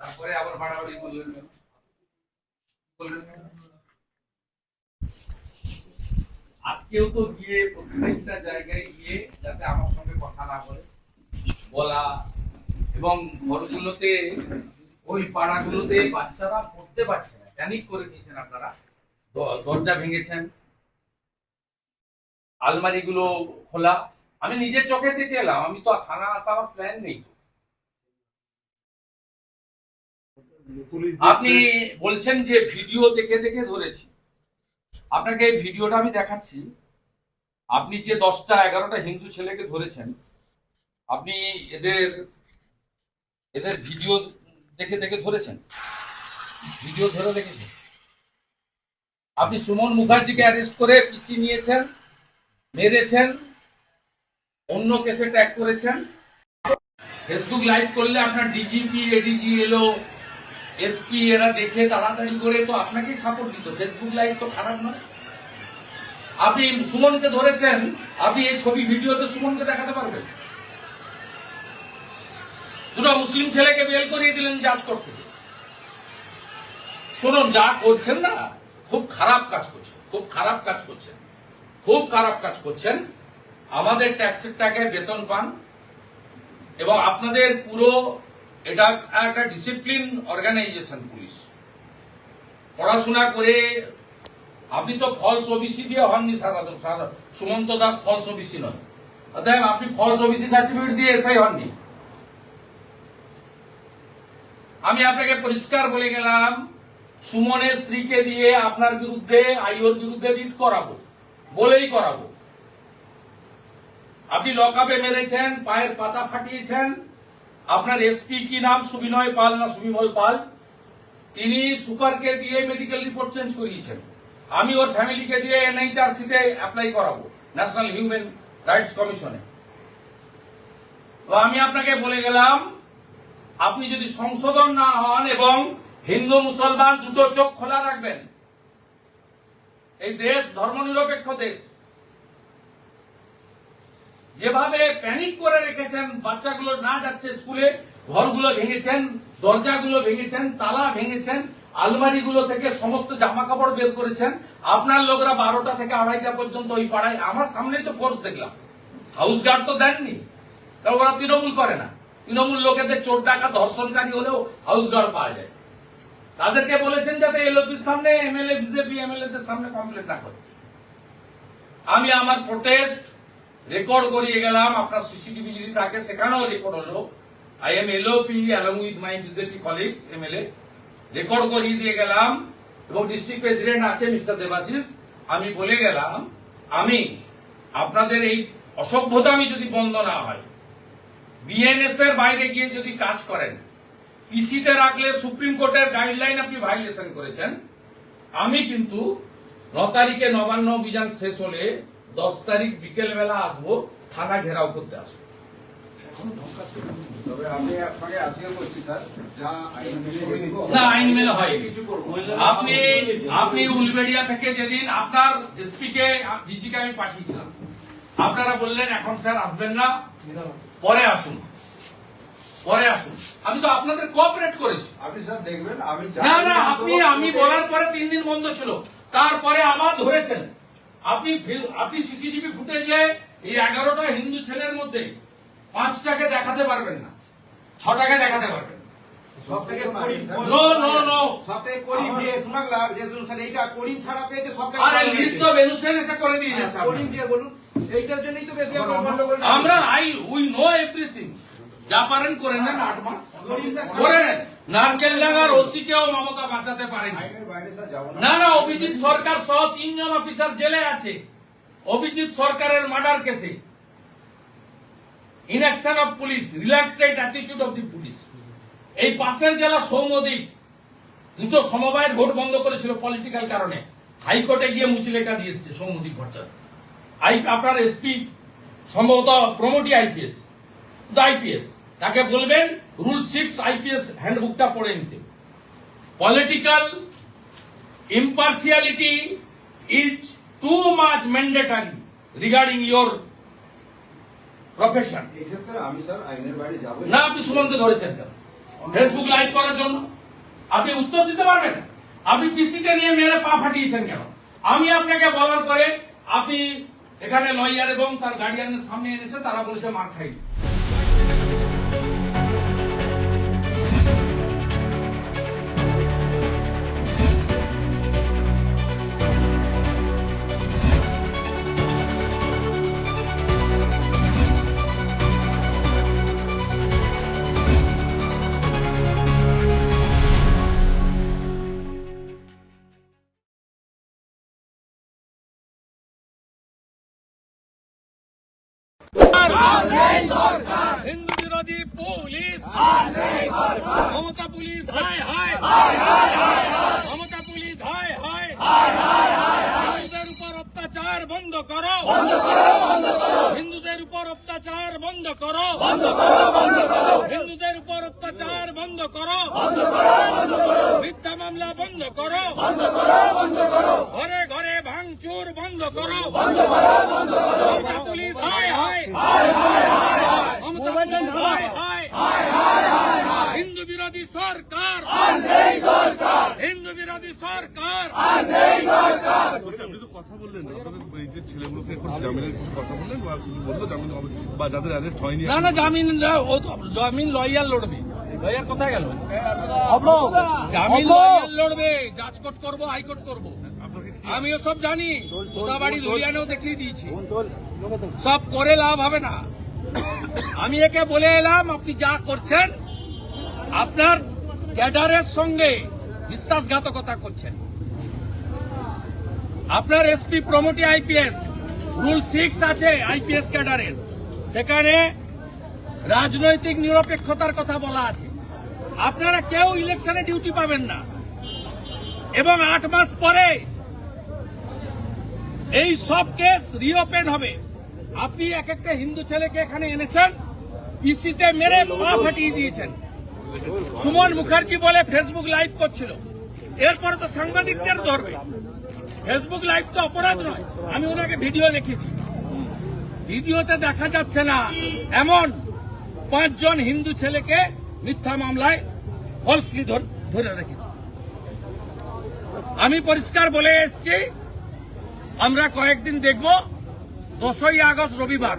তারপরে আবার বাড়াবাড়ি? বললেন। কেন? আজকেও তো গিয়ে প্রত্যেকটা জায়গায় গিয়ে যাতে আমার সঙ্গে কথা না বলে, বলা এবং ঘরগুলোতে, ওই পাড়াগুলোতে বাচ্চারা পড়তে পারছে না। প্যানিক করে দিয়েছেন আপনারা। দরজা ভেঙেছেন। আলমারিগুলো খোলা। আমি নিজের চোখে থেকে এলাম। আমি তো থানা আসা আমার প্ল্যান নেই। আপনি বলছেন যে ভিডিও দেখে দেখে ধরেছি। আপনাকে ভিডিওটা আমি দেখাচ্ছি। আপনি যে দশটা, এগারোটা হিন্দু ছেলেকে ধরেছেন, আপনি এদের এদের ভিডিও দেখে দেখে ধরেছেন? ভিডিও ধরে দেখেছেন? আপনি সুমন মুখার্জিকে অ্যারেস্ট করে পিসি নিয়েছেন, মেরেছেন, অন্য কেসে ট্যাগ করেছেন। ফেসবুক লাইভ করলে আপনার ডিজিপি এডিজি এলো এসপি এরা দেখে তাড়াতাড়ি করে তো আপনাকেই সাপোর্ট দিত। ফেসবুক লাইভ তো খারাপ নয়। আপনি সুমনকে ধরেছেন, আপনি এই ছবি ভিডিওতে সুমনকে দেখাতে পারবেন। দুটো মুসলিম ছেলেকে বেল করিয়ে দিলেন জাজ করতে শুনুন, যা করছেন না, খুব খারাপ কাজ করছেন, খুব খারাপ কাজ করছেন। খুব খারাপ কাজ করছেন। আমাদের ট্যাক্সের টাকায় বেতন পান এবং আপনাদের পুরো এটা একটা ডিসিপ্লিন অর্গানাইজেশন পুলিশ। পড়াশোনা করে আপনি তো ফলস ওবিসি দিয়ে হননি সারা সুমন্ত দাস ফলস ওবিসি নয়। অতএব আপনি ফলস ওবিসি সার্টিফিকেট দিয়ে এসআই হননি। আমি আপনাকে পরিষ্কার বলে গেলাম, সুমনের স্ত্রীকে দিয়ে আপনার বিরুদ্ধে, আইওর বিরুদ্ধে রিট করাবো, বলেই করাবো। আপনি লকআপে মেরেছেন, পায়ের পাতা ফাটিয়েছেন আপনার এসপি কি নাম, সুবিনয় পাল না সুবিমল পাল? তিনি সুপারকে দিয়ে মেডিকেল রিপোর্ট চেঞ্জ করিয়েছেন। আমি ওর ফ্যামিলিকে দিয়ে এনএইচআরসি তে অ্যাপ্লাই করাবো ন্যাশনাল হিউম্যান রাইটস কমিশনে তো আমি আপনাকে বলে গেলাম, আপনি যদি সংশোধন না হন এবং হিন্দু মুসলমান দুটো চোখ খোলা রাখবেন, এই দেশ ধর্মনিরপেক্ষ দেশ। যেভাবে প্যানিক করে রেখেছেন, বাচ্চাগুলো না যাচ্ছে স্কুলে, ঘরগুলো ভেঙেছেন, দরজাগুলো ভেঙেছেন, তালা ভেঙেছেন, আলমারিগুলো থেকে সমস্ত জামা কাপড় বের করেছেন। আপনার লোকরা বারোটা থেকে আড়াইটা পর্যন্ত ওই পাড়ায়, আমার সামনেই তো ফোর্স দেখলাম। হাউস গার্ড তো দেননি। কারণ ওরা তৃণমূল করে না। তৃণমূল লোকেদের চোর ডাকা ধর্ষণকারী হলেও হাউস গার্ড পাওয়া যায়। তাদেরকে বলেছেন যাতে এলওপির সামনে, এমএলএ, বিজেপি এমএলএ সামনে কমপ্লেন না করে। আমি আমার প্রোটেস্ট রেকর্ড করিয়ে গেলাম, আপনার সিসিটিভি যদি থাকে, সেখানেও রেকর্ড হলো। I am LOP along with my BJP colleagues MLA record করিয়ে দিয়ে গেলাম। এবং ডিস্ট্রিক্ট প্রেসিডেন্ট আছে মিস্টার দেবাশিস, আমি বলে গেলাম, আমি আপনাদের এই অসভ্যতা আমি যদি বন্ধ না হয় বিএনএস এর বাইরে গিয়ে যদি কাজ করেন পিসিতে রাখলে সুপ্রিম কোর্টের গাইডলাইন আপনি ভাইলেশন করেছেন। আমি কিন্তু ন তারিখে নবান্ন অভিযান শেষ হলে দশ তারিখ বিকেল বেলা আসব থানা ঘেরাও করতে আসব। তবে আমি আপনাকে আজকে বলছি স্যার যা আইন নিব। না আইন হয়নি। কিছু করব না। আপনি আপনি উলবেড়িয়া থেকে যেদিন আপনার এসপি কে আমি পাঠিয়েছিলাম আপনারা বললেন এখন স্যার আসবেন না পরে আসুন। পরে আসুন। আমি তো আপনাদের কোঅপারেট করেছি। আপনি স্যার দেখবেন আমি না না আপনি আমি বলার পরে তিন দিন বন্ধ ছিল। তারপরে আবার ধরেছেন। আপনি আপনি সিসিটিভি ফুটেজে এই এগারোটা হিন্দু ছেলের মধ্যে পাঁচটাকে দেখাতে পারবেন না। ছটাকে দেখাতে পারবেন হ্যাঁ, করিম আপনার। দিয়ে বলুন। এইটার জন্যই বেশি আমরা আই উই নো এভরিথিং যা পারেন করে নেন আট মাস। করে নেন। নারকেল ডাঙ্গার ওসি কেও মমতা বাঁচাতে পারেনি। না। না অভিজিৎ সরকার সহ তিনজন অফিসার জেলে আছে। অভিজিৎ সরকারের মার্ডার কেসে। Inaction of police reluctant attitude of the police এই পাশের জেলা সৌমদ্বীপ দুটো সমবায়ের ভোট বন্ধ করেছিল পলিটিক্যাল কারণে। হাইকোর্টে গিয়ে মুচলেখা দিয়ে এসছে সৌমদ্বীপ ভট্টাচার্য। আই আপনার এসপি সম্ভবত প্রমোটি আইপিএস আইপিএস তাকে বলবেন রুল সিক্স আইপিএস হ্যান্ডবুকটা পড়ে নিতে। Political impartiality is too much mandatory regarding your profession. এক্ষেত্রে আমি স্যার আইনের বাইরে যাব। না আপনি সুমনকে ধরেছেন কেন? ফেসবুক লাইভ করার জন্য। আপনি উত্তর দিতে পারবেন? আপনি পিসিতে নিয়ে মেরে পা ফাটিয়েছেন কেন? আমি আপনাকে বলার পরে আপনি এখানে লয়ার এবং তার গার্ডিয়ানের সামনে এনেছে তারা বলেছে মার খাইনি। বিরোধী পুলিশ মমতা পুলিশ হায় হায় মমতা পুলিশ হায় হায় হিন্দুদের উপর অত্যাচার বন্ধ করো হিন্দুদের উপর অত্যাচার বন্ধ করো হিন্দুদের উপর অত্যাচার বন্ধ করো মিথ্যা মামলা বন্ধ করো ঘরে ঘরে ভাঙচুর বন্ধ করো মমতা পুলিশ হায় হায় পুলিশ হায় হায় হিন্দু বিরোধী সরকার। হিন্দু বিরোধী সরকার। বলছি, আপনি তো কথা বললেন এই যে ছেলেগুলোকে এখন জামিনের কিছু কথা বললেন বা কিছু বলল জামিন হবে বা যাদের অ্যারেস্ট হয়নি না না জামিন ও তো জামিন লয়ার লড়বে। লয়ার কোথায় গেল? জামিন লয়ার লড়বে জাজকোর্ট করব হাইকোর্ট করব। আপনাকে কি আমি সব জানি। বাড়ি লুধিয়ানেও দেখিয়ে দিয়েছি। সব করে লাভ হবে না। আমি একে বলে এলাম, আপনি যা করছেন, আপনার ক্যাডারের সঙ্গে বিশ্বাসঘাতকতা করছেন। আপনার SP promotee IPS rule six আছে আইপিএস ক্যাডারের। সেখানে রাজনৈতিক নিরপেক্ষতার কথা বলা আছে। আপনারা কেউ ইলেকশনে ডিউটি পাবেন না। এবং আট মাস পরে এই সব কেস রিওপেন হবে। আপনি এক একটা হিন্দু ছেলেকে এখানে এনেছেন পিসিতে মেরে পা ফাটিয়ে দিয়েছেন। সুমন মুখার্জি বলে ফেসবুক লাইভ করছিল। এরপরে তো সাংবাদিকদের ধরবে। ফেসবুক লাইভ তো অপরাধ নয়। আমি ওনাকে ভিডিও দেখেছি। ভিডিওতে দেখা যাচ্ছে না, এমন পাঁচজন হিন্দু ছেলেকে মিথ্যা মামলায় ফলসলি ধরে রেখেছে। আমি পরিষ্কার বলে এসেছি, আমরা কয়েকদিন দেখব। দশই আগস্ট রবিবার।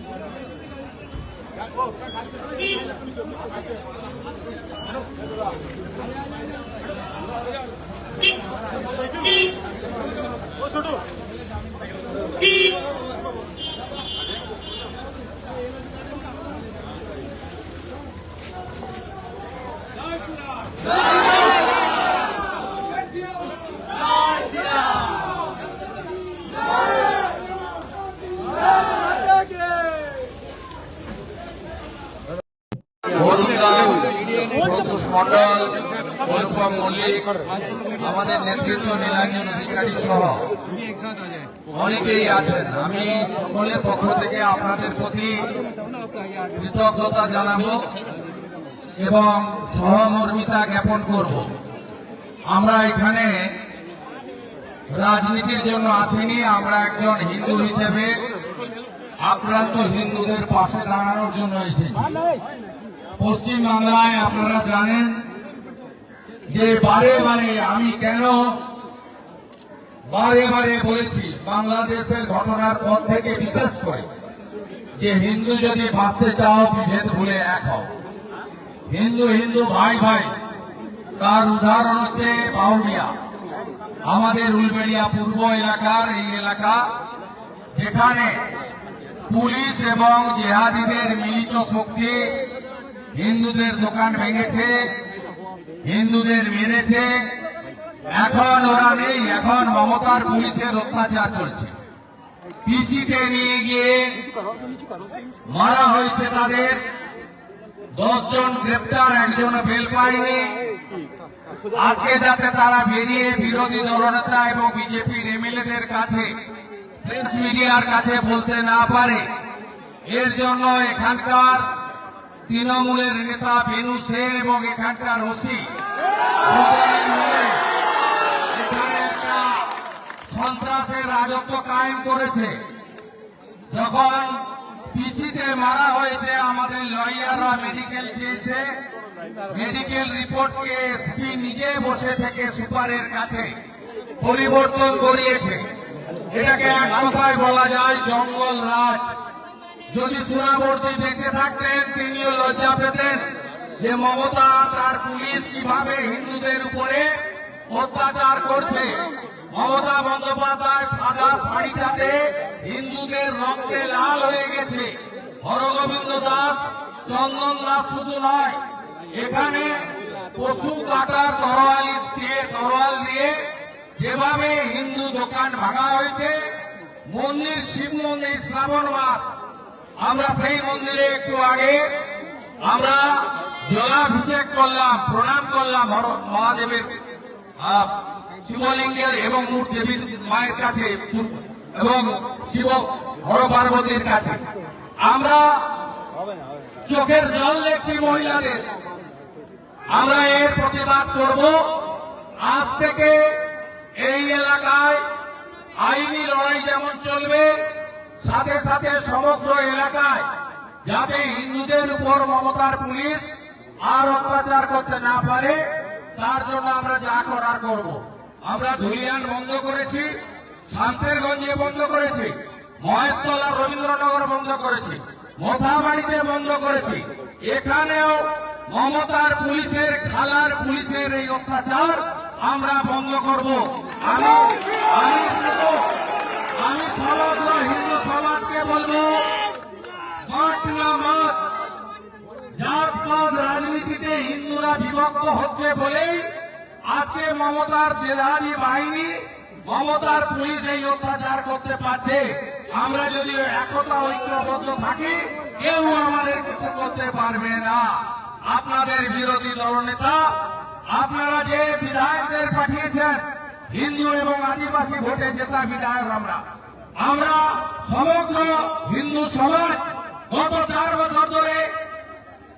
ছোট। আমাদের নেতৃত্ব নীলাঞ্জন অধিকারী সহ অনেকেই আছেন। আমি সকলের পক্ষ থেকে আপনাদের প্রতি কৃতজ্ঞতা জানাব এবং সহমর্মিতা জ্ঞাপন করব। আমরা এখানে রাজনীতির জন্য আসিনি, আমরা একজন হিন্দু হিসেবে আক্রান্ত হিন্দুদের পাশে দাঁড়ানোর জন্য এসেছি। পশ্চিম বাংলায় আপনারা জানেন যে বারে বারে আমি কেন বারে বারে বলেছি, বাংলাদেশের ঘটনার পর থেকে বিশেষ করে যে হিন্দু যদি বাঁচতে চাও, বিভেদ ভুলে এক হও। হিন্দু হিন্দু ভাই ভাই, তার উদাহরণ হচ্ছে বাউমিয়া আমাদের উলবেড়িয়া পূর্ব এলাকার এই এলাকা যেখানে পুলিশ এবং জেহাদিদের মিলিত শক্তি হিন্দুদের দোকান ভেঙেছে, হিন্দুদের মেরেছে। এখন ওরা নেই, এখন মমতার পুলিশের অত্যাচার চলছে। পিসিতে নিয়ে গিয়ে মারা হয়েছে তাদের। দশজন গ্রেপ্তার, একজন বেল পায়নি। আজকে যাতে তারা বেরিয়ে বিরোধী দলনেতা এবং বিজেপির এমএলএদের কাছে, প্রেস মিডিয়ার কাছে বলতে না পারে, এর জন্য এখানকার তৃণমূলের নেতা বেনু সেন এবং এখানকার ওসি। সন্ত্রাসের রাজত্ব কায়েম করেছে। যখন পিসিতে মারা হয়েছে আমাদের লয়াররা মেডিকেল চেয়েছে মেডিকেল রিপোর্টকে এসপি নিজে বসে থেকে সুপারের কাছে পরিবর্তন করিয়েছে। এটাকে এক কথায় বলা যায় জঙ্গল রাজ। যদি সুরাবর্তী বেঁচে থাকতেন, তিনিও লজ্জা পেতেন যে মমতা তার পুলিশ কীভাবে হিন্দুদের উপরে অত্যাচার করছে। মমতা বন্দ্যোপাধ্যায় সাদা শাড়িটাতে হিন্দুদের রক্তে লাল হয়ে গেছে। হরগোবিন্দ দাস, চন্দন দাস শুধু নয়, এখানে পশু কাটার তরোয়ালি দিয়ে, তরোয়াল দিয়ে যেভাবে হিন্দু দোকান ভাঙা হয়েছে, মন্দির, শিব মন্দির, শ্রাবণ মাস আমরা সেই মন্দিরে একটু আগে আমরা জলাভিষেক করলাম, প্রণাম করলাম মহাদেবের শিবলিঙ্গের এবং দেবীর মায়ের কাছে, এবং শিব হর পার্বতীর কাছে। আমরা চোখের জল দেখছি মহিলাদের। আমরা এর প্রতিবাদ করব। আজ থেকে এই এলাকায় আইনি লড়াই যেমন চলবে সাথে সাথে সমগ্র এলাকায় যাতে হিন্দুদের উপর মমতার পুলিশ আর অত্যাচার করতে না পারে, তার জন্য আমরা যা করার করব। আমরা ধুলিয়ান বন্ধ করেছি, শামসেরগঞ্জে বন্ধ করেছি, মহেশতলা রবীন্দ্রনগর বন্ধ করেছি, মোথাবাড়িতে বন্ধ করেছি। এখানেও মমতার পুলিশের, খালার পুলিশের এই অত্যাচার আমরা বন্ধ করব। আমি আমি আমি সমগ্র বলব মত না মত জাতপাত রাজনীতিতে হিন্দুরা বিভক্ত হচ্ছে বলেই আজকে মমতার জেলারি বাহিনী, মমতার পুলিশ এই অত্যাচার করতে পারছে। আমরা যদি একতা ঐক্যবদ্ধ থাকি, কেউ আমাদের কিছু করতে পারবে না। আপনাদের বিরোধী দলনেতা, আপনারা যে বিধায়কদের পাঠিয়েছেন, হিন্দু এবং আদিবাসী ভোটে জেতা বিধায়ক আমরা। আমরা সমগ্র হিন্দু সমাজ গত চার বছর ধরে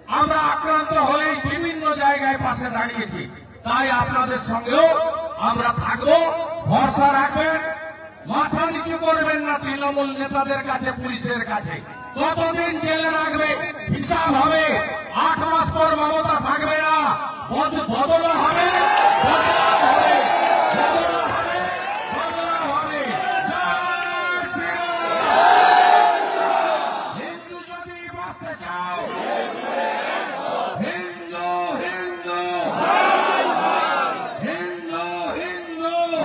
আমরা আক্রান্ত হলেই বিভিন্ন জায়গায় পাশে দাঁড়িয়েছি। তাই আপনাদের সঙ্গেও আমরা থাকব, ভরসা রাখবেন, মাথা নিচু করবেন না তৃণমূল নেতাদের কাছে, পুলিশের কাছে। কতদিন জেলে রাখবে? হিসাব হবে। আট মাস পর মমতা থাকবে না। বদ- বদলা হবে বদলা হবে বদলা হবে বদলা হবে জয় শ্রীরাম। হিন্দু যদি বাঁচতে চাও হিন্দু হিন্দু হিন্দু হিন্দু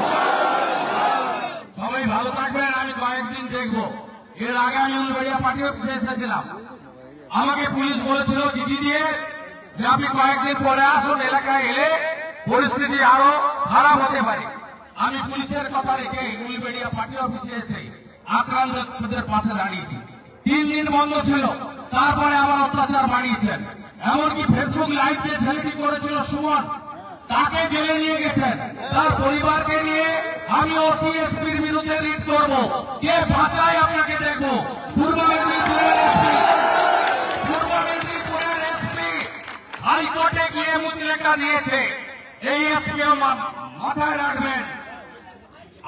সবাই ভালো থাকবেন, আমি কয়েকদিন দেখব। এর আগে আমি উলবেড়িয়া পার্টি অফিসে এসেছিলাম। আমাকে পুলিশ বলেছিল চিঠি দিয়ে যে আপনি কয়েকদিন পরে আসুন, এলাকায় এলে পরিস্থিতি আরও খারাপ হতে পারে। আমি পুলিশের কথা রেখে উলবেড়িয়া পার্টি অফিসে এসে আক্রান্তদের পাশে দাঁড়িয়েছি। তিন দিন বন্ধ ছিল, তারপরে আবার অত্যাচার বাড়িয়েছেন। এমনকি ফেসবুক লাইভ দিয়ে ছেলেটি করেছিল সুমন। তাকে জেলে নিয়ে গেছেন। তার পরিবারকে নিয়ে আমি ওসিএসপির বিরুদ্ধে রিট করব। কে বাঁচায় আপনাকে দেখব। পূর্ব মেদিনীপুরের এসপি। পূর্ব মেদিনীপুরের এসপি হাইকোর্টে গিয়ে মুচলেখা দিয়েছে। এই এসপিও মাথায় রাখবেন।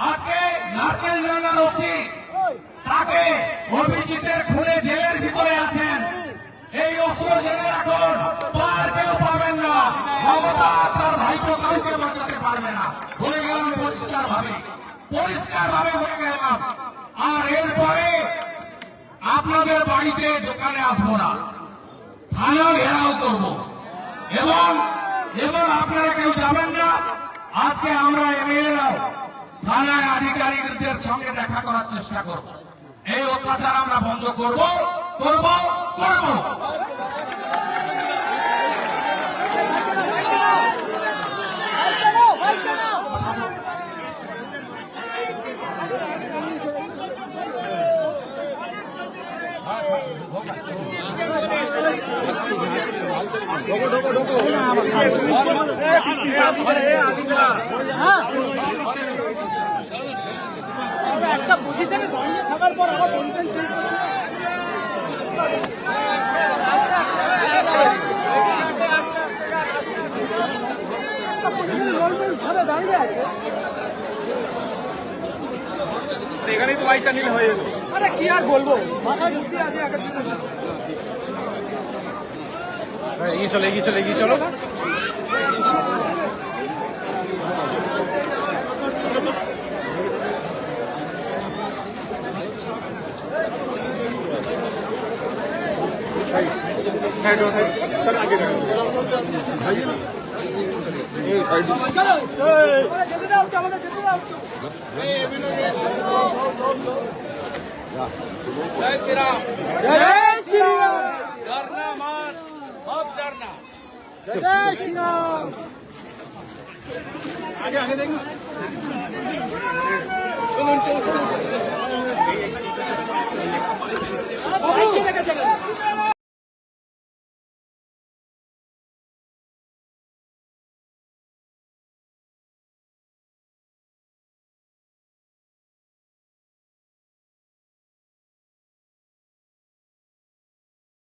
আজকে নারকেল ডাঙ্গার ওসি তাকে অভিজিতের খুনে জেলের ভিতরে আছেন। এই অসুর তার কেউ পাবেন না। মমতা তার ভাইকে কাউকে বাঁচাতে পারবে না। বলে গেলাম পরিষ্কার ভাবে পরিষ্কার ভাবে বলে গেলাম। আর এরপরে আপনাদের বাড়িতে দোকানে আসব না। থানা ঘেরাও করব। এবং এবং আপনারা কেউ যাবেন না। আজকে আমরা এমএলএরাও থানায় আধিকারিকদের সঙ্গে দেখা করার চেষ্টা করব। এই অত্যাচার আমরা বন্ধ করব করব করব। একটা পজিশনে দাঁড়িয়ে থাকার পর আবার পজিশন চেঞ্জ এখানেই তো বাইকটা নিলে হয়ে যেত আরে কি আর বলব মাথায় ঢুকতে আছে একটা এগিয়ে চলো এগিয়ে চলো এগিয়ে চলো চলো আমাদের যেতে দাও আমাদের যেতে দাও जय श्री राम जय श्री राम डरना मत मत डरना जय श्री राम आगे आगे देखो चलो चलो चलो